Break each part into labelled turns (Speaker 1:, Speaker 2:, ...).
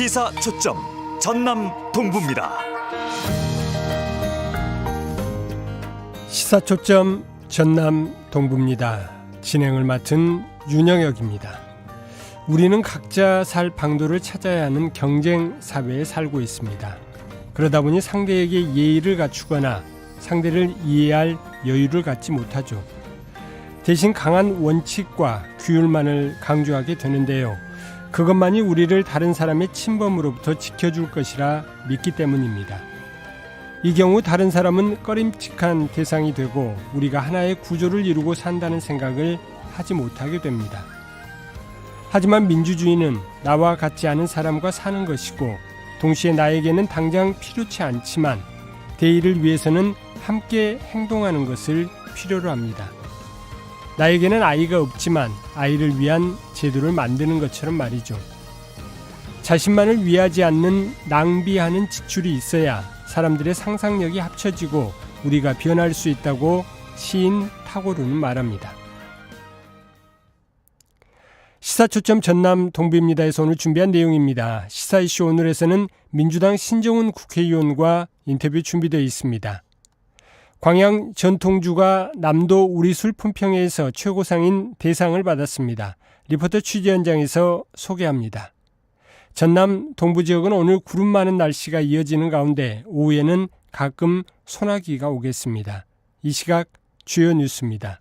Speaker 1: 시사 초점 전남 동부입니다.
Speaker 2: 시사 초점 전남 동부입니다. 진행을 맡은 윤영혁입니다. 우리는 각자 살 방도를 찾아야 하는 경쟁 사회에 살고 있습니다. 그러다 보니 상대에게 예의를 갖추거나 상대를 이해할 여유를 갖지 못하죠. 대신 강한 원칙과 규율만을 강조하게 되는데요. 그것만이 우리를 다른 사람의 침범으로부터 지켜줄 것이라 믿기 때문입니다. 이 경우 다른 사람은 꺼림칙한 대상이 되고 우리가 하나의 구조를 이루고 산다는 생각을 하지 못하게 됩니다. 하지만 민주주의는 나와 같지 않은 사람과 사는 것이고 동시에 나에게는 당장 필요치 않지만 대의를 위해서는 함께 행동하는 것을 필요로 합니다. 나에게는 아이가 없지만 아이를 위한 제도를 만드는 것처럼 말이죠. 자신만을 위하지 않는 낭비하는 지출이 있어야 사람들의 상상력이 합쳐지고 우리가 변할 수 있다고 시인 타고르는 말합니다. 시사초점 전남 동비입니다에서 오늘 준비한 내용입니다. 시사 이슈 오늘에서는 민주당 신정훈 국회의원과 인터뷰 준비되어 있습니다. 광양 전통주가 남도 우리술 품평회에서 최고상인 대상을 받았습니다. 리포터 취재 현장에서 소개합니다. 전남 동부 지역은 오늘 구름 많은 날씨가 이어지는 가운데 오후에는 가끔 소나기가 오겠습니다. 이 시각 주요 뉴스입니다.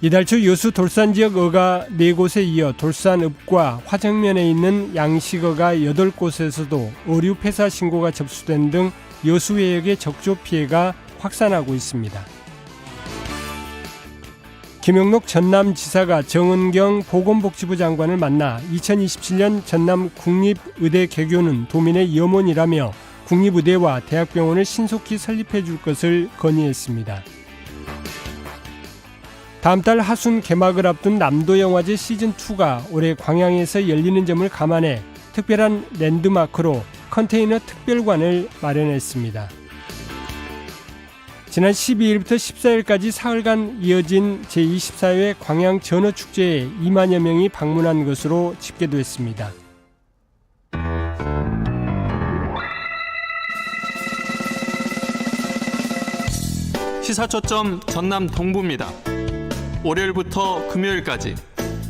Speaker 2: 이달 초 여수 돌산 지역 어가 4곳에 이어 돌산 읍과 화정면에 있는 양식 어가 8곳에서도 어류 폐사 신고가 접수된 등 여수 해역의 적조 피해가 확산하고 있습니다. 김영록 전남지사가 정은경 보건복지부 장관을 만나 2027년 전남 국립의대 개교는 도민의 염원이라며 국립의대와 대학병원을 신속히 설립해 줄 것을 건의했습니다. 다음 달 하순 개막을 앞둔 남도 영화제 시즌 2가 올해 광양에서 열리는 점을 감안해 특별한 랜드마크로 컨테이너 특별관을 마련했습니다. 지난 12일부터 14일까지 사흘간 이어진 제24회 광양 전어축제에 2만여 명이 방문한 것으로 집계됐습니다.
Speaker 3: 시사 초점 전남 동부입니다. 월요일부터 금요일까지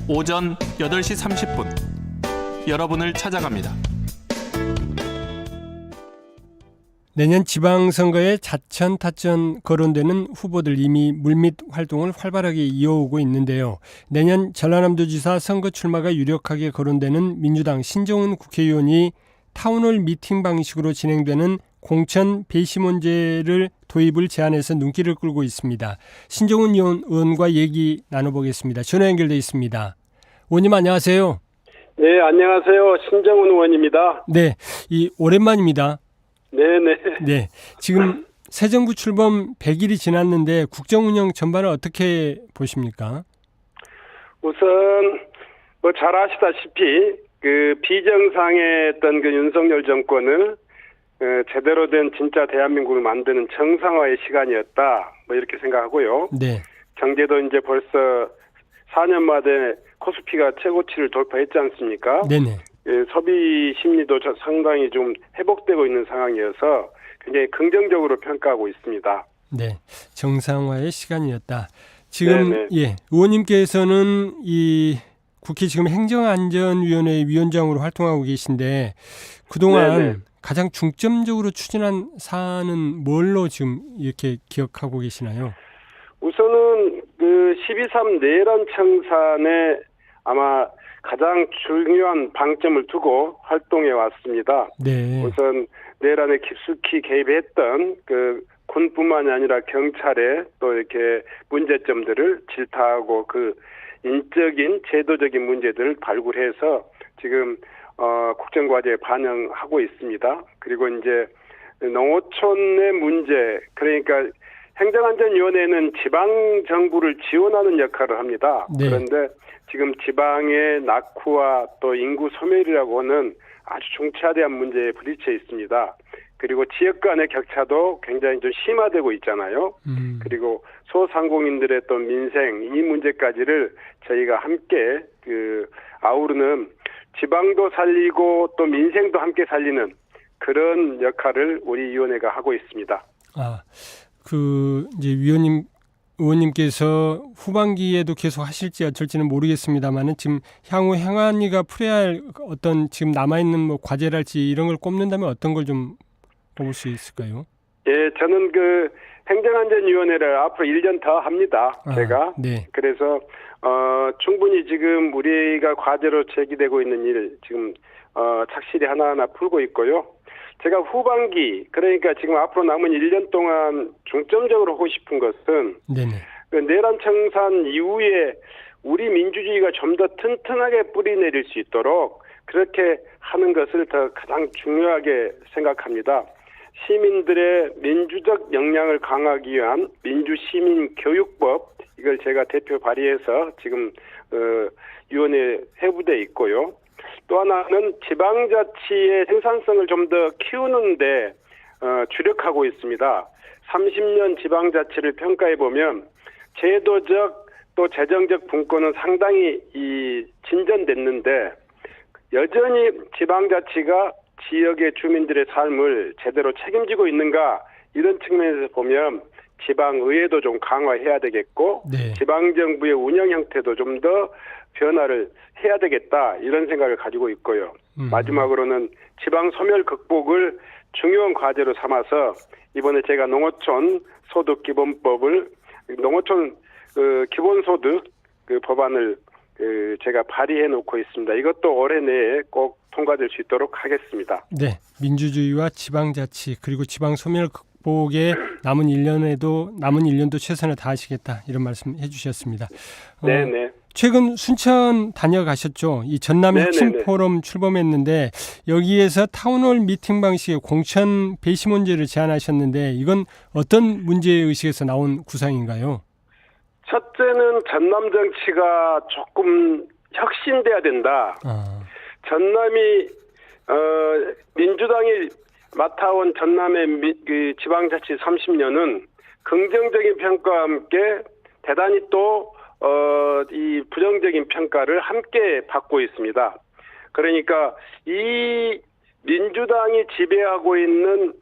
Speaker 3: 오전 8시 30분 여러분을 찾아갑니다.
Speaker 2: 내년 지방선거에 자천 타천 거론되는 후보들 이미 물밑 활동을 활발하게 이어오고 있는데요. 내년 전라남도지사 선거 출마가 유력하게 거론되는 민주당 신정훈 국회의원이 타운홀 미팅 방식으로 진행되는 공천 배심원제를 도입을 제안해서 눈길을 끌고 있습니다. 신정훈 의원과 얘기 나눠보겠습니다. 전화 연결돼 있습니다. 의원님 안녕하세요.
Speaker 4: 네, 안녕하세요. 신정훈 의원입니다.
Speaker 2: 네, 이 오랜만입니다.
Speaker 4: 네네.
Speaker 2: 네, 지금 새 정부 출범 100일이 지났는데 국정 운영 전반을 어떻게 보십니까?
Speaker 4: 우선 뭐 잘 아시다시피 그 비정상했던 그 윤석열 정권을 어, 제대로 된 진짜 대한민국을 만드는 정상화의 시간이었다. 뭐 이렇게 생각하고요.
Speaker 2: 네,
Speaker 4: 경제도 이제 벌써 4년 만에 코스피가 최고치를 돌파했지 않습니까?
Speaker 2: 네네.
Speaker 4: 예, 소비 심리도 저- 상당히 좀 회복되고 있는 상황이어서 굉장히 긍정적으로 평가하고 있습니다.
Speaker 2: 네, 정상화의 시간이었다. 지금
Speaker 4: 네네.
Speaker 2: 예, 의원님께서는 이 국회 지금 행정안전위원회 위원장으로 활동하고 계신데 그동안
Speaker 4: 네네.
Speaker 2: 가장 중점적으로 추진한 사안은 뭘로 지금 이렇게 기억하고 계시나요?
Speaker 4: 우선은 그 12.3 내란 청산에 아마 가장 중요한 방점을 두고 활동해 왔습니다.
Speaker 2: 네,
Speaker 4: 우선 내란에 깊숙이 개입했던 그 군뿐만이 아니라 경찰의 또 이렇게 문제점들을 질타하고 그 인적인 제도적인 문제들을 발굴해서 지금 어 국정과제에 반영하고 있습니다. 그리고 이제 농어촌의 문제 그러니까 행정안전위원회는 지방 정부를 지원하는 역할을 합니다.
Speaker 2: 네.
Speaker 4: 그런데 지금 지방의 낙후와 또 인구 소멸이라고 하는 아주 중차대한 문제에 부딪혀 있습니다. 그리고 지역 간의 격차도 굉장히 좀 심화되고 있잖아요.
Speaker 2: 음.
Speaker 4: 그리고 소상공인들의 또 민생 이 문제까지를 저희가 함께 그 아우르는 지방도 살리고 또 민생도 함께 살리는 그런 역할을 우리 위원회가 하고 있습니다.
Speaker 2: 아, 그 이제 위원님 의원님께서 후반기에도 계속 하실지 어쩔지는 모르겠습니다만은 지금 향후 행안위가 풀어야 할 어떤 지금 남아 있는 뭐 과제랄지 이런 걸 꼽는다면 어떤 걸 좀 꼽을 수 있을까요?
Speaker 4: 예, 저는 그 행정안전위원회를 앞으로 1년 더 합니다.
Speaker 2: 아,
Speaker 4: 제가
Speaker 2: 네.
Speaker 4: 그래서 어 충분히 지금 우리가 과제로 제기되고 있는 일 지금 어 착실히 하나하나 풀고 있고요. 제가 후반기 그러니까 지금 앞으로 남은 1년 동안 중점적으로 하고 싶은 것은
Speaker 2: 네네.
Speaker 4: 그 내란 청산 이후에 우리 민주주의가 좀 더 튼튼하게 뿌리 내릴 수 있도록 그렇게 하는 것을 더 가장 중요하게 생각합니다. 시민들의 민주적 역량을 강화하기 위한 민주시민 교육법 이걸 제가 대표 발의해서 지금 어, 위원회 회부돼 있고요. 또 하나는 지방자치의 생산성을 좀 더 키우는데 어, 주력하고 있습니다. 30년 지방자치를 평가해 보면 제도적 또 재정적 분권은 상당히 이 진전됐는데 여전히 지방자치가 지역의 주민들의 삶을 제대로 책임지고 있는가 이런 측면에서 보면 지방의회도 좀 강화해야 되겠고
Speaker 2: 네.
Speaker 4: 지방정부의 운영 형태도 좀더 변화를 해야 되겠다 이런 생각을 가지고 있고요.
Speaker 2: 음.
Speaker 4: 마지막으로는 지방 소멸 극복을 중요한 과제로 삼아서 이번에 제가 농어촌 소득 기본법을 농어촌 그 기본소득 그 법안을 그 제가 발의해 놓고 있습니다. 이것도 올해 내에 꼭 통과될 수 있도록 하겠습니다.
Speaker 2: 네. 민주주의와 지방자치 그리고 지방 소멸 극복에 남은 1년에도 남은 1년도 최선을 다하시겠다 이런 말씀 해주셨습니다. 어,
Speaker 4: 네, 네.
Speaker 2: 최근 순천 다녀가셨죠? 이 전남
Speaker 4: 네네네.
Speaker 2: 혁신 포럼 출범했는데 여기에서 타운홀 미팅 방식의 공천 배시 문제를 제안하셨는데 이건 어떤 문제 의식에서 나온 구상인가요?
Speaker 4: 첫째는 전남 정치가 조금 혁신돼야 된다.
Speaker 2: 아,
Speaker 4: 전남이 어 민주당이 맡아온 전남의 미, 그 지방자치 30년은 긍정적인 평가와 함께 대단히 또 어 이 부정적인 평가를 함께 받고 있습니다. 그러니까 이 민주당이 지배하고 있는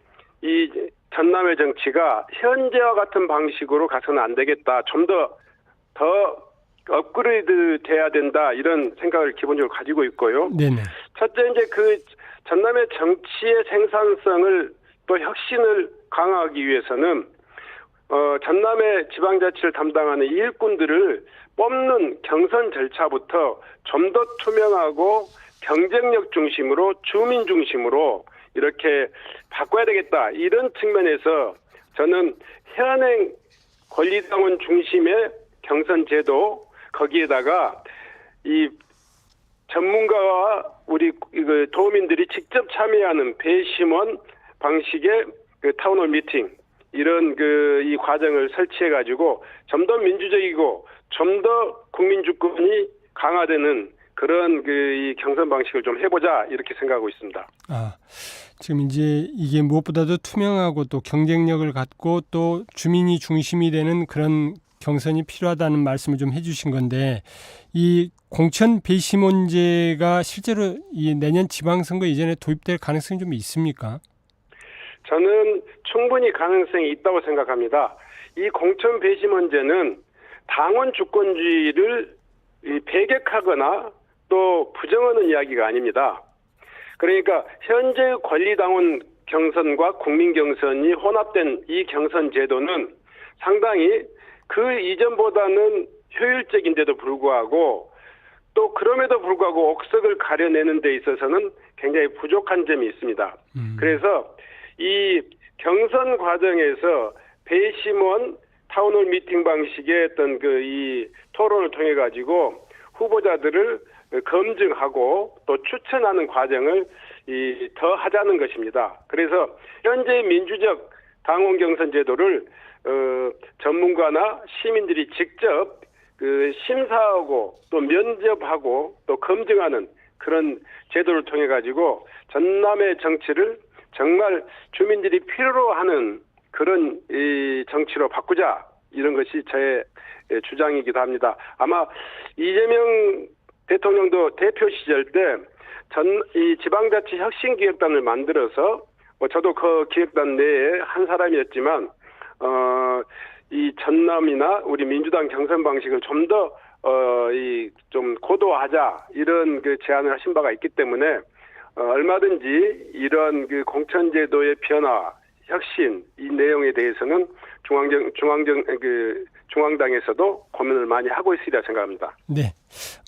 Speaker 4: 이 전남의 정치가 현재와 같은 방식으로 가서는 안 되겠다. 좀 더 더 업그레이드 돼야 된다 이런 생각을 기본적으로 가지고 있고요.
Speaker 2: 네네.
Speaker 4: 첫째 이제 그 전남의 정치의 생산성을 또 혁신을 강화하기 위해서는 어 전남의 지방자치를 담당하는 일꾼들을 뽑는 경선 절차부터 좀 더 투명하고 경쟁력 중심으로 주민 중심으로 이렇게 바꿔야 되겠다. 이런 측면에서 저는 현행 권리당원 중심의 경선 제도 거기에다가 이 전문가와 우리 그 도민들이 직접 참여하는 배심원 방식의 그 타운홀 미팅 이런 그 이 과정을 설치해 가지고 좀 더 민주적이고 좀 더 국민 주권이 강화되는 그런 그 이 경선 방식을 좀 해보자 이렇게 생각하고 있습니다.
Speaker 2: 아, 지금 이제 이게 무엇보다도 투명하고 또 경쟁력을 갖고 또 주민이 중심이 되는 그런 경선이 필요하다는 말씀을 좀 해주신 건데 이 공천 배시 문제가 실제로 이 내년 지방선거 이전에 도입될 가능성이 좀 있습니까?
Speaker 4: 저는 충분히 가능성이 있다고 생각합니다. 이 공천 배시 문제는 당원 주권주의를 이 배격하거나 또 부정하는 이야기가 아닙니다. 그러니까 현재 권리당원 경선과 국민 경선이 혼합된 이 경선 제도는 상당히 그 이전보다는 효율적인데도 불구하고 또 그럼에도 불구하고 옥석을 가려내는 데 있어서는 굉장히 부족한 점이 있습니다.
Speaker 2: 음.
Speaker 4: 그래서 이 경선 과정에서 배심원 타운홀 미팅 방식의 어떤 그 이 토론을 통해 가지고 후보자들을 검증하고 또 추천하는 과정을 이 더 하자는 것입니다. 그래서 현재 민주적 당원 경선 제도를 어 전문가나 시민들이 직접 그 심사하고 또 면접하고 또 검증하는 그런 제도를 통해 가지고 전남의 정치를 정말 주민들이 필요로 하는 그런 이 정치로 바꾸자 이런 것이 예, 주장이기도 합니다. 아마 이재명 대통령도 대표 시절 때 전 이 지방자치 혁신기획단을 만들어서 뭐 저도 그 기획단 내에 한 사람이었지만 어 이 전남이나 우리 민주당 경선 방식을 좀 더 어 이 좀 고도화하자 이런 그 제안을 하신 바가 있기 때문에 어, 얼마든지 이런 그 공천제도의 변화, 혁신 이 내용에 대해서는 중앙정 중앙정 그 중앙당에서도 고민을 많이 하고 있으리라 생각합니다.
Speaker 2: 네.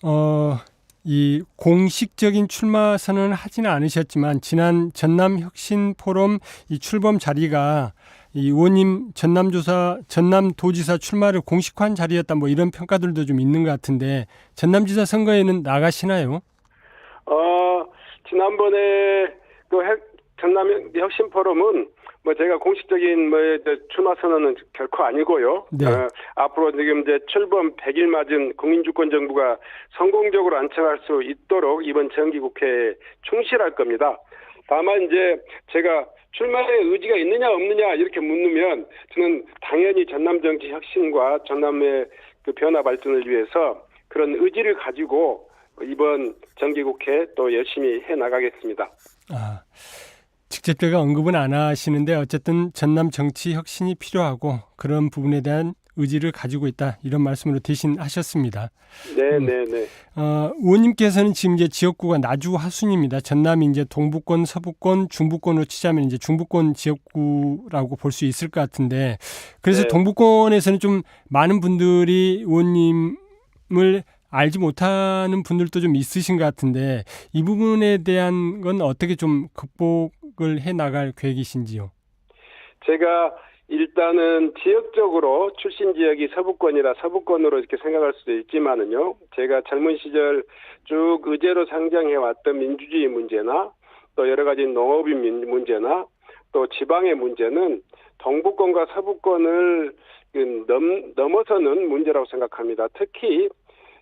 Speaker 2: 어, 이 공식적인 출마 선언을 하지는 않으셨지만 지난 전남 혁신 포럼 이 출범 자리가 이 의원님 전남 조사 전남 도지사 출마를 공식화한 자리였다 뭐 이런 평가들도 좀 있는 것 같은데 전남지사 선거에는 나가시나요?
Speaker 4: 어 지난번에 그 핵- 전남 혁신 포럼은 뭐 제가 공식적인 뭐 출마 선언은 결코 아니고요.
Speaker 2: 네.
Speaker 4: 어, 앞으로 지금 이제 출범 100일 맞은 국민주권 정부가 성공적으로 안착할 수 있도록 이번 정기국회에 충실할 겁니다. 다만 이제 제가 출마의 의지가 있느냐 없느냐 이렇게 묻으면 저는 당연히 전남 정치 혁신과 전남의 그 변화 발전을 위해서 그런 의지를 가지고 이번 정기국회 또 열심히 해 나가겠습니다.
Speaker 2: 아, 직접 제가 언급은 안 하시는데 어쨌든 전남 정치 혁신이 필요하고 그런 부분에 대한 의지를 가지고 있다 이런 말씀으로 대신 하셨습니다.
Speaker 4: 네,
Speaker 2: 음.
Speaker 4: 네, 네.
Speaker 2: 어, 의원님께서는 지금 이제 지역구가 나주 하순입니다. 전남이 이제 동부권, 서부권, 중부권으로 치자면 이제 중부권 지역구라고 볼 수 있을 것 같은데 그래서
Speaker 4: 네.
Speaker 2: 동부권에서는 좀 많은 분들이 의원님을 알지 못하는 분들도 좀 있으신 것 같은데 이 부분에 대한 건 어떻게 좀 극복을 해 나갈 계획이신지요?
Speaker 4: 제가 일단은 지역적으로 출신 지역이 서부권이라 서부권으로 이렇게 생각할 수도 있지만은요. 제가 젊은 시절 쭉 의제로 상정해 왔던 민주주의 문제나 또 여러 가지 농업인 민- 문제나 또 지방의 문제는 동부권과 서부권을 그 넘, 넘어서는 문제라고 생각합니다. 특히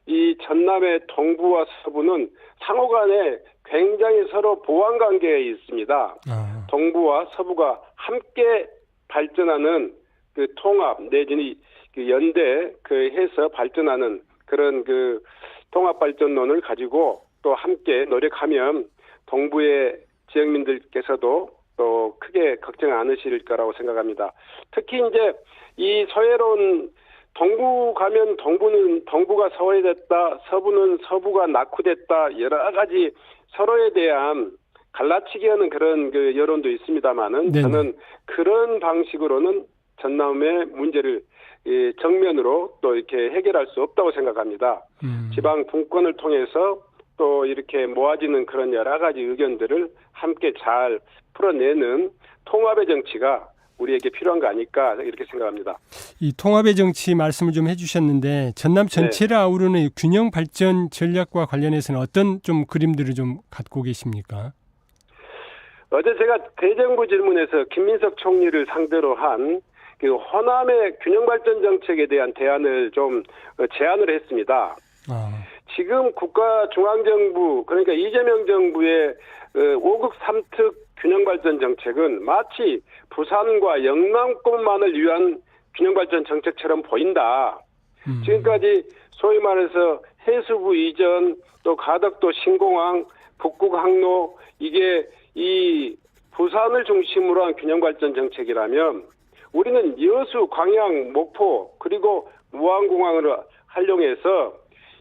Speaker 4: 이 전남의 동부와 서부는 상호 간에 굉장히 서로 보완 관계에 있습니다.
Speaker 2: 아,
Speaker 4: 동부와 서부가 함께 발전하는 그 통합 내지는 그 연대 그 해서 발전하는 그런 그 통합 발전론을 가지고 또 함께 노력하면 동부의 지역민들께서도 또 크게 걱정 않으실 거라고 생각합니다. 특히 이제 이 서해론 동부 가면 동부는 동부가 서해됐다, 서부는 서부가 낙후됐다 여러 가지 서로에 대한 갈라치기 하는 그런 그 여론도 있습니다만은
Speaker 2: 네네.
Speaker 4: 저는 그런 방식으로는 전남의 문제를 예, 정면으로 또 이렇게 해결할 수 없다고 생각합니다.
Speaker 2: 음.
Speaker 4: 지방 분권을 통해서 또 이렇게 모아지는 그런 여러 가지 의견들을 함께 잘 풀어내는 통합의 정치가 우리에게 필요한 거 아닐까 이렇게 생각합니다.
Speaker 2: 이 통합의 정치 말씀을 좀 해주셨는데 전남 전체를 아우르는 이 균형 발전 전략과 관련해서는 어떤 좀 그림들을 좀 갖고 계십니까?
Speaker 4: 어제 제가 대정부 질문에서 김민석 총리를 상대로 한그 호남의 균형 발전 정책에 대한 대안을 좀 어, 제안을 했습니다.
Speaker 2: 아,
Speaker 4: 지금 국가 중앙정부 그러니까 이재명 정부의 어, 5급 3특 균형 발전 정책은 마치 부산과 영남권만을 위한 균형 발전 정책처럼 보인다.
Speaker 2: 음.
Speaker 4: 지금까지 소위 말해서 해수부 이전 또 가덕도 신공항 북극 항로 이게 이 부산을 중심으로 한 균형 발전 정책이라면 우리는 여수, 광양, 목포 그리고 무안공항을 활용해서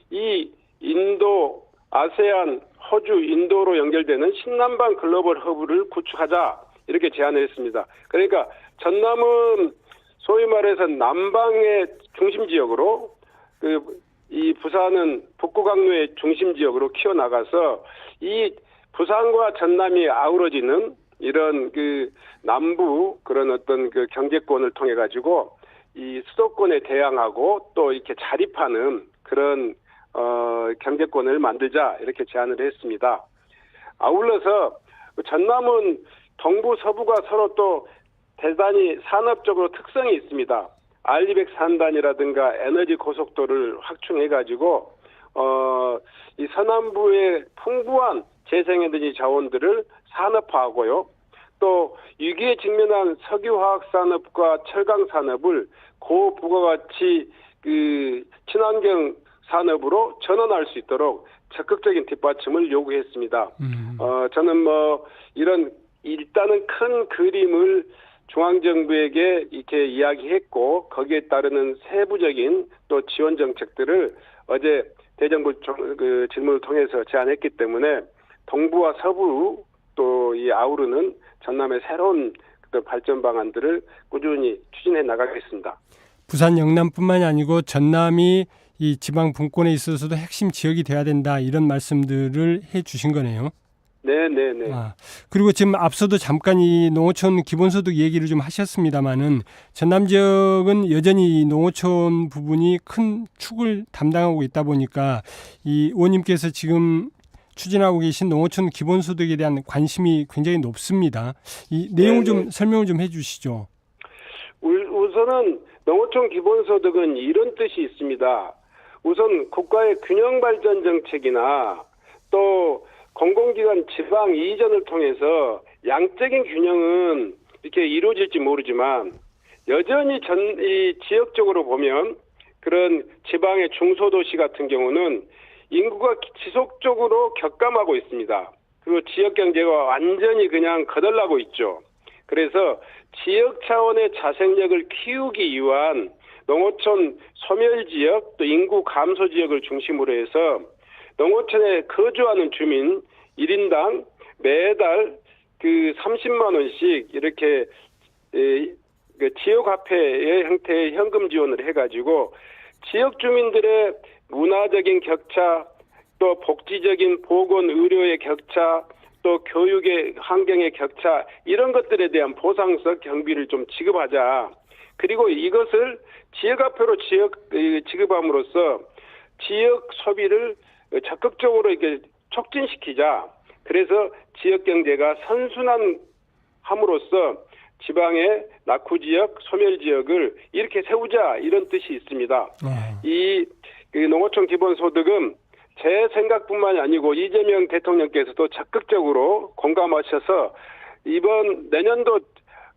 Speaker 4: 이 인도, 아세안, 호주, 인도로 연결되는 신남방 글로벌 허브를 구축하자 이렇게 제안을 했습니다. 그러니까 전남은 소위 말해서 남방의 중심 지역으로 그 이 부산은 북구 강로의 중심 지역으로 키워 나가서 이 부산과 전남이 아우러지는 이런 그 남부 그런 어떤 그 경제권을 통해 가지고 이 수도권에 대항하고 또 이렇게 자립하는 그런 어 경제권을 만들자 이렇게 제안을 했습니다. 아울러서 전남은 동부 서부가 서로 또 대단히 산업적으로 특성이 있습니다. 알리백 산단이라든가 에너지 고속도를 확충해 가지고 어 이 서남부의 풍부한 재생에너지 자원들을 산업화하고요. 또 위기에 직면한 석유화학 산업과 철강 산업을 고부가가치 그 친환경 산업으로 전환할 수 있도록 적극적인 뒷받침을 요구했습니다.
Speaker 2: 음.
Speaker 4: 어, 저는 뭐 이런 일단은 큰 그림을 중앙정부에게 이렇게 이야기했고 거기에 따르는 세부적인 또 지원 정책들을 어제 대정부 정- 그 질문을 통해서 제안했기 때문에 동부와 서부 또 이 아우르는 전남의 새로운 그 발전 방안들을 꾸준히 추진해 나가겠습니다.
Speaker 2: 부산 영남뿐만이 아니고 전남이 이 지방 분권에 있어서도 핵심 지역이 돼야 된다 이런 말씀들을 해 주신 거네요.
Speaker 4: 네, 네, 네.
Speaker 2: 아, 그리고 지금 앞서도 잠깐 이 농어촌 기본소득 얘기를 좀 하셨습니다마는 전남 지역은 여전히 이 농어촌 부분이 큰 축을 담당하고 있다 보니까 이 의원님께서 지금 추진하고 계신 농어촌 기본소득에 대한 관심이 굉장히 높습니다. 이 내용 좀
Speaker 4: 네.
Speaker 2: 설명을 좀 해주시죠.
Speaker 4: 우- 우선은 농어촌 기본소득은 이런 뜻이 있습니다. 우선 국가의 균형 발전 정책이나 또 공공기관 지방 이전을 통해서 양적인 균형은 이렇게 이루어질지 모르지만 여전히 전 이 지역적으로 보면 그런 지방의 중소도시 같은 경우는 인구가 지속적으로 격감하고 있습니다. 그리고 지역 경제가 완전히 그냥 거덜나고 있죠. 그래서 지역 차원의 자생력을 키우기 위한 농어촌 소멸 지역 또 인구 감소 지역을 중심으로 해서 농어촌에 거주하는 주민 1인당 매달 그 30만 원씩 이렇게 에, 그 지역 화폐의 형태의 현금 지원을 해가지고 지역 주민들의 문화적인 격차 또 복지적인 보건 의료의 격차 또 교육의 환경의 격차 이런 것들에 대한 보상적 경비를 좀 지급하자. 그리고 이것을 지역화폐로 지역 이, 지급함으로써 지역 소비를 적극적으로 이렇게 촉진시키자. 그래서 지역 경제가 선순환 함으로써 지방의 낙후 지역, 소멸 지역을 이렇게 세우자 이런 뜻이 있습니다.
Speaker 2: 아,
Speaker 4: 이, 그 농어촌 기본소득은 제 생각뿐만이 아니고 이재명 대통령께서도 적극적으로 공감하셔서 이번 내년도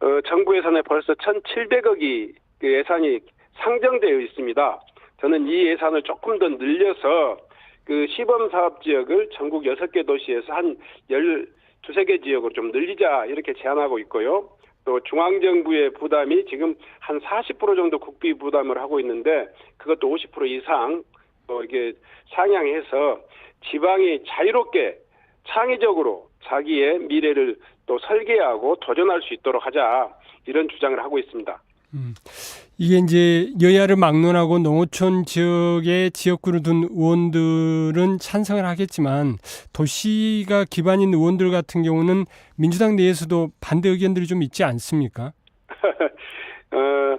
Speaker 4: 어, 정부 예산에 벌써 1,700억이 그 예산이 상정되어 있습니다. 저는 이 예산을 조금 더 늘려서 그 시범 사업 지역을 전국 6개 도시에서 한 12 개 지역으로 좀 늘리자 이렇게 제안하고 있고요. 또 중앙정부의 부담이 지금 한 40% 정도 국비 부담을 하고 있는데 그것도 50% 이상 또 이게 상향해서 지방이 자유롭게 창의적으로 자기의 미래를 또 설계하고 도전할 수 있도록 하자 이런 주장을 하고 있습니다.
Speaker 2: 이게 이제 여야를 막론하고 농어촌 지역의 지역구를 둔 의원들은 찬성을 하겠지만 도시가 기반인 의원들 같은 경우는 민주당 내에서도 반대 의견들이 좀 있지 않습니까?
Speaker 4: 어,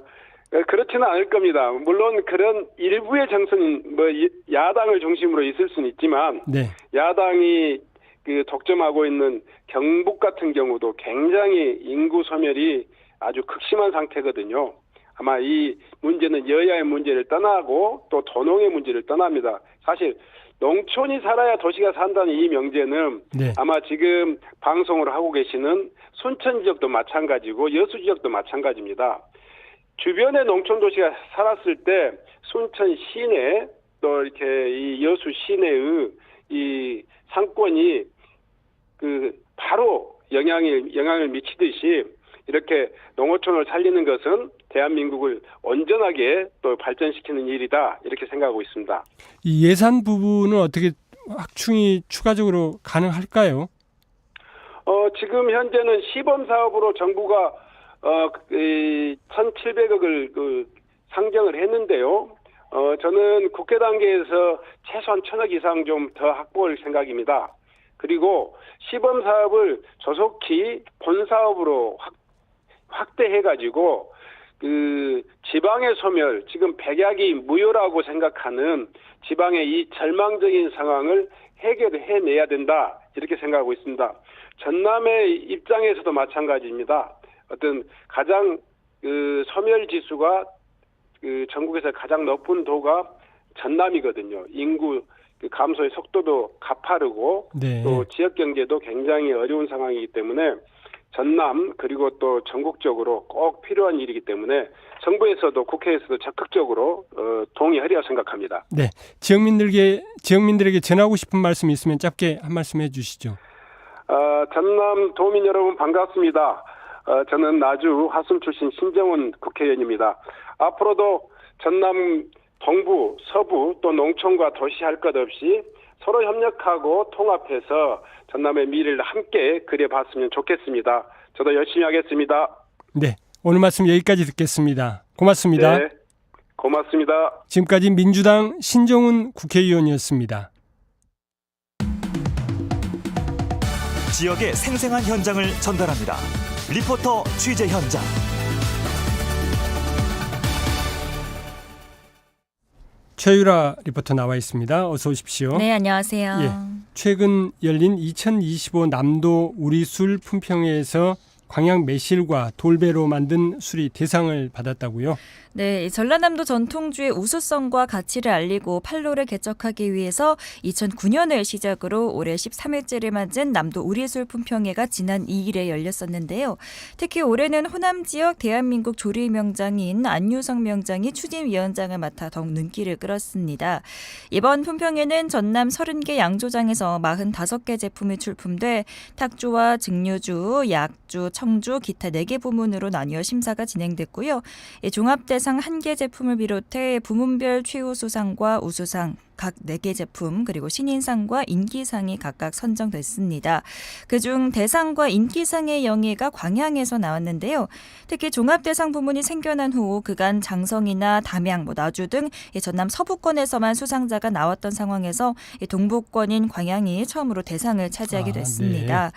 Speaker 4: 그렇지는 않을 겁니다. 물론 그런 일부의 정서는 뭐 이- 야당을 중심으로 있을 수는 있지만
Speaker 2: 네.
Speaker 4: 야당이 그 독점하고 있는 경북 같은 경우도 굉장히 인구 소멸이 아주 극심한 상태거든요. 아마 이 문제는 여야의 문제를 떠나고 또 도농의 문제를 떠납니다. 사실 농촌이 살아야 도시가 산다는 이 명제는
Speaker 2: 네.
Speaker 4: 아마 지금 방송을 하고 계시는 순천 지역도 마찬가지고 여수 지역도 마찬가지입니다. 주변에 농촌 도시가 살았을 때 순천 시내 또 이렇게 이 여수 시내의 이 상권이 그 바로 영향을 영향을 미치듯이 이렇게 농어촌을 살리는 것은 대한민국을 온전하게 또 발전시키는 일이다 이렇게 생각하고 있습니다.
Speaker 2: 이 예산 부분은 어떻게 확충이 추가적으로 가능할까요?
Speaker 4: 어, 지금 현재는 시범 사업으로 정부가 어, 이 1,700억을 그 상정을 했는데요. 어, 저는 국회 단계에서 최소한 천억 이상 좀 더 확보할 생각입니다. 그리고 시범 사업을 조속히 본 사업으로 확, 확대해 가지고 그 지방의 소멸 지금 백약이 무효라고 생각하는 지방의 이 절망적인 상황을 해결해 내야 된다 이렇게 생각하고 있습니다. 전남의 입장에서도 마찬가지입니다. 어떤 가장 그 소멸 지수가 그 전국에서 가장 높은 도가 전남이거든요. 인구 그 감소의 속도도 가파르고
Speaker 2: 네.
Speaker 4: 또 지역 경제도 굉장히 어려운 상황이기 때문에 전남 그리고 또 전국적으로 꼭 필요한 일이기 때문에 정부에서도 국회에서도 적극적으로 어, 동의하리라 생각합니다.
Speaker 2: 네, 지역민들에게 지역민들에게 전하고 싶은 말씀 있으면 짧게 한 말씀 해주시죠.
Speaker 4: 어, 전남 도민 여러분 반갑습니다. 어, 저는 나주 화순 출신 신정훈 국회의원입니다. 앞으로도 전남 동부, 서부 또 농촌과 도시 할 것 없이 서로 협력하고 통합해서 전남의 미래를 함께 그려봤으면 좋겠습니다. 저도 열심히 하겠습니다.
Speaker 2: 네, 오늘 말씀 여기까지 듣겠습니다. 고맙습니다.
Speaker 4: 네, 고맙습니다.
Speaker 2: 지금까지 민주당 신정훈 국회의원이었습니다.
Speaker 1: 지역의 생생한 현장을 전달합니다. 리포터 취재 현장.
Speaker 2: 최유라 리포터 나와 있습니다. 어서 오십시오.
Speaker 5: 네, 안녕하세요.
Speaker 2: 예. 최근 열린 2025 남도 우리술 품평회에서 광양 매실과 돌배로 만든 술이 대상을 받았다고요.
Speaker 5: 네, 이 전라남도 전통주의 우수성과 가치를 알리고 판로를 개척하기 위해서 2009년을 시작으로 올해 13회째를 맞은 남도 우리술 품평회가 지난 2일에 열렸었는데요. 특히 올해는 호남 지역 대한민국 조리 명장인 안유성 명장이 추진위원장을 맡아 더욱 눈길을 끌었습니다. 이번 품평회는 전남 30개 양조장에서 45개 제품이 출품돼 탁주와 증류주, 약주, 청주, 기타 4개 부문으로 나뉘어 심사가 진행됐고요. 이 종합대상 1개 제품을 비롯해 부문별 최우수상과 우수상 각 4개 제품 그리고 신인상과 인기상이 각각 선정됐습니다. 그중 대상과 인기상의 영예가 광양에서 나왔는데요. 특히 종합대상 부문이 생겨난 후 그간 장성이나 담양, 뭐 나주 등이 전남 서부권에서만 수상자가 나왔던 상황에서 이 동부권인 광양이 처음으로 대상을 차지하게
Speaker 2: 아,
Speaker 5: 됐습니다.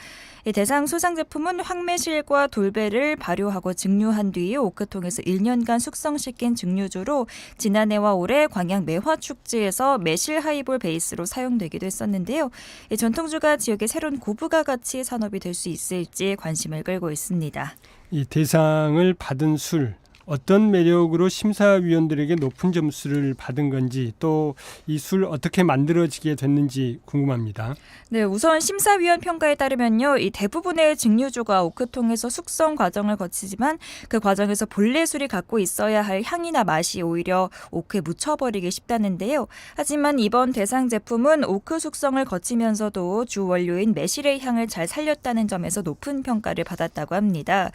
Speaker 5: 이 대상 수상 제품은 황매실과 돌배를 발효하고 증류한 뒤 오크통에서 1년간 숙성시킨 증류주로 지난해와 올해 광양 매화 축제에서 매실 하이볼 베이스로 사용되기도 했었는데요. 이 전통주가 지역의 새로운 고부가 가치 산업이 될 수 있을지 관심을 끌고 있습니다.
Speaker 2: 이 대상을 받은 술 어떤 매력으로 심사위원들에게 높은 점수를 받은 건지 또 이 술 어떻게 만들어지게 됐는지 궁금합니다.
Speaker 5: 네, 우선 심사위원 평가에 따르면요, 이 대부분의 증류주가 오크통에서 숙성 과정을 거치지만 그 과정에서 본래 술이 갖고 있어야 할 향이나 맛이 오히려 오크에 묻혀버리기 쉽다는데요. 하지만 이번 대상 제품은 오크 숙성을 거치면서도 주 원료인 매실의 향을 잘 살렸다는 점에서 높은 평가를 받았다고 합니다.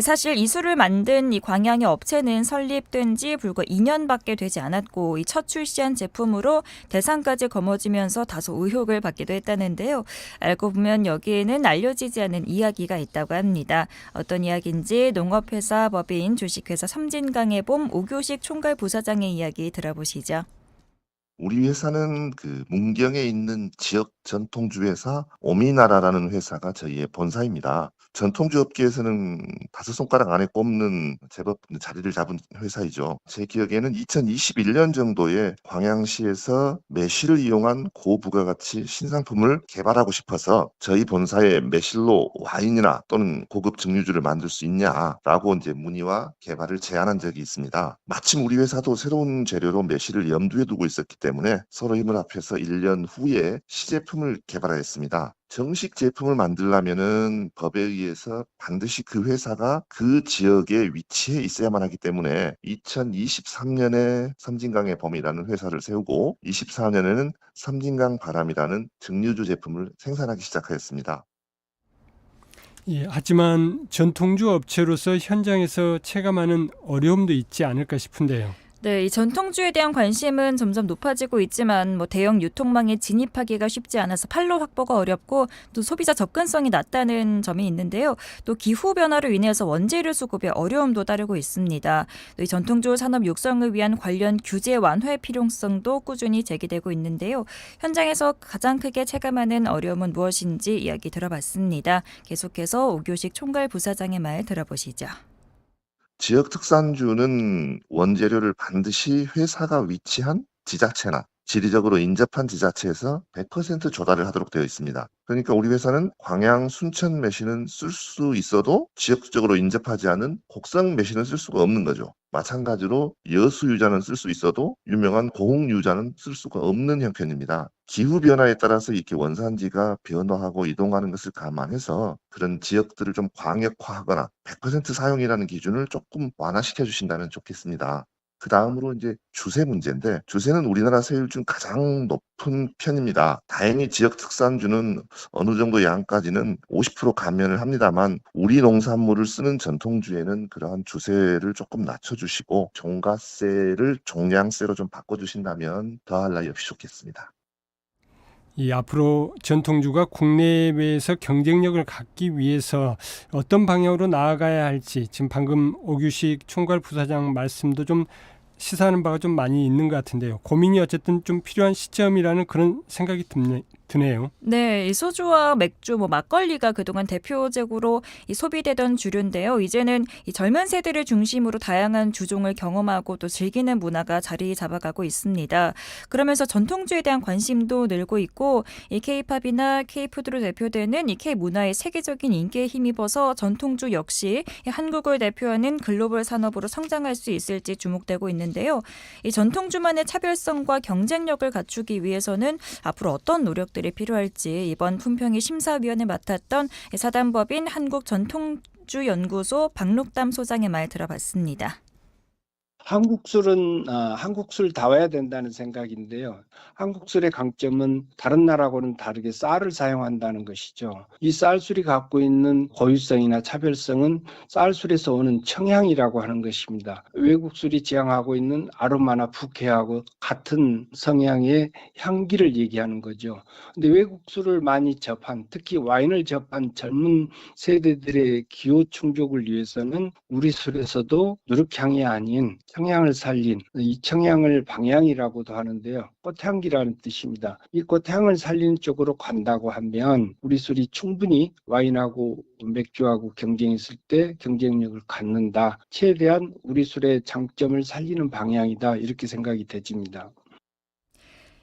Speaker 5: 사실 이 술을 만든 이 광양의 업체는 설립된 지 불과 2년밖에 되지 않았고 이 첫 출시한 제품으로 대상까지 거머쥐면서 다소 의혹을 받기도 했다는데요. 알고 보면 여기에는 알려지지 않은 이야기가 있다고 합니다. 어떤 이야기인지 농업회사 법인 주식회사 섬진강의 봄 오교식 총괄 부사장의 이야기 들어보시죠.
Speaker 6: 우리 회사는 그 문경에 있는 지역 전통주 회사 오미나라라는 회사가 저희의 본사입니다. 전통주 업계에서는 다섯 손가락 안에 꼽는 제법 자리를 잡은 회사이죠. 제 기억에는 2021년 정도에 광양시에서 매실을 이용한 고부가가치 신상품을 개발하고 싶어서 저희 본사에 매실로 와인이나 또는 고급 증류주를 만들 수 있냐라고 이제 문의와 개발을 제안한 적이 있습니다. 마침 우리 회사도 새로운 재료로 매실을 염두에 두고 있었기 때문에 서로 힘을 합해서 1년 후에 시제품을 개발하였습니다. 정식 제품을 만들려면은 법에 의해서 반드시 그 회사가 그 지역에 위치해 있어야만 하기 때문에 2023년에 섬진강의 범이라는 회사를 세우고 24년에는 섬진강 바람이라는 증류주 제품을 생산하기 시작하였습니다.
Speaker 2: 예, 하지만 전통주 업체로서 현장에서 체감하는 어려움도 있지 않을까 싶은데요.
Speaker 5: 네, 이 전통주에 대한 관심은 점점 높아지고 있지만 뭐 대형 유통망에 진입하기가 쉽지 않아서 판로 확보가 어렵고 또 소비자 접근성이 낮다는 점이 있는데요. 또 기후 변화로 인해서 원재료 수급에 어려움도 따르고 있습니다. 또 이 전통주 산업 육성을 위한 관련 규제 완화의 필요성도 꾸준히 제기되고 있는데요. 현장에서 가장 크게 체감하는 어려움은 무엇인지 이야기 들어봤습니다. 계속해서 오교식 총괄 부사장의 말 들어보시죠.
Speaker 6: 지역 특산주는 원재료를 반드시 회사가 위치한 지자체나 지리적으로 인접한 지자체에서 100% 조달을 하도록 되어 있습니다. 그러니까 우리 회사는 광양, 순천 매실은 쓸 수 있어도 지역적으로 인접하지 않은 곡성 매실은 쓸 수가 없는 거죠. 마찬가지로 여수 유자는 쓸 수 있어도 유명한 고흥 유자는 쓸 수가 없는 형편입니다. 기후 변화에 따라서 이렇게 원산지가 변화하고 이동하는 것을 감안해서 그런 지역들을 좀 광역화하거나 100% 사용이라는 기준을 조금 완화시켜 주신다면 좋겠습니다. 그 다음으로 이제 주세 문제인데 주세는 우리나라 세율 중 가장 높은 편입니다. 다행히 지역 특산주는 어느 정도 양까지는 50% 감면을 합니다만 우리 농산물을 쓰는 전통주에는 그러한 주세를 조금 낮춰주시고 종가세를 종량세로 좀 바꿔주신다면 더할 나위 없이 좋겠습니다.
Speaker 2: 이 앞으로 전통주가 국내외에서 경쟁력을 갖기 위해서 어떤 방향으로 나아가야 할지 지금 방금 오규식 총괄 부사장 말씀도 좀 시사하는 바가 좀 많이 있는 것 같은데요. 고민이 어쨌든 좀 필요한 시점이라는 그런 생각이 드네, 드네요.
Speaker 5: 네, 이 소주와 맥주, 뭐 막걸리가 그동안 대표적으로 이 소비되던 주류인데요. 이제는 이 젊은 세대를 중심으로 다양한 주종을 경험하고 또 즐기는 문화가 자리 잡아가고 있습니다. 그러면서 전통주에 대한 관심도 늘고 있고 이 K-팝이나 K-푸드로 대표되는 이 K-문화의 세계적인 인기에 힘입어서 전통주 역시 이 한국을 대표하는 글로벌 산업으로 성장할 수 있을지 주목되고 있는데요. 이 전통주만의 차별성과 경쟁력을 갖추기 위해서는 앞으로 어떤 노력 들이 필요할지 이번 품평위 심사위원을 맡았던 사단법인 한국전통주연구소 박록담 소장의 말 들어봤습니다.
Speaker 7: 한국 술은 아, 한국 술 다워야 된다는 생각인데요. 한국 술의 강점은 다른 나라하고는 다르게 쌀을 사용한다는 것이죠. 이 쌀술이 갖고 있는 고유성이나 차별성은 쌀술에서 오는 청향이라고 하는 것입니다. 외국 술이 지향하고 있는 아로마나 부케하고 같은 성향의 향기를 얘기하는 거죠. 근데 외국 술을 많이 접한 특히 와인을 접한 젊은 세대들의 기호 충족을 위해서는 우리 술에서도 누룩향이 아닌 청향을 살린 이 청향을 방향이라고도 하는데요. 꽃향기라는 뜻입니다. 이 꽃향을 살리는 쪽으로 간다고 하면 우리 술이 충분히 와인하고 맥주하고 경쟁했을 때 경쟁력을 갖는다. 최대한 우리 술의 장점을 살리는 방향이다. 이렇게 생각이 되집니다.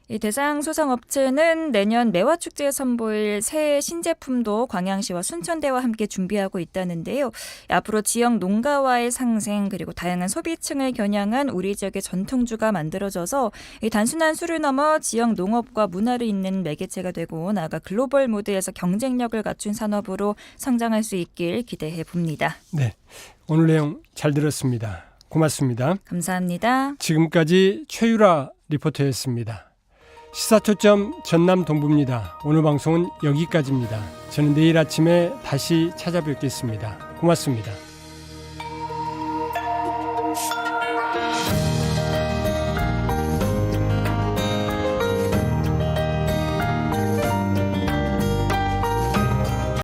Speaker 5: 이 대상 수상 업체는 내년 매화 축제에 선보일 새 신제품도 광양시와 순천대와 함께 준비하고 있다는데요. 앞으로 지역 농가와의 상생 그리고 다양한 소비층을 겨냥한 우리 지역의 전통주가 만들어져서 이 단순한 술을 넘어 지역 농업과 문화를 잇는 매개체가 되고 나아가 글로벌 무대에서 경쟁력을 갖춘 산업으로 성장할 수 있길 기대해 봅니다.
Speaker 2: 네, 오늘 내용 잘 들었습니다. 고맙습니다.
Speaker 5: 감사합니다.
Speaker 2: 지금까지 최유라 리포터였습니다. 시사초점 전남 동부입니다. 오늘 방송은 여기까지입니다. 저는 내일 아침에 다시 찾아뵙겠습니다. 고맙습니다.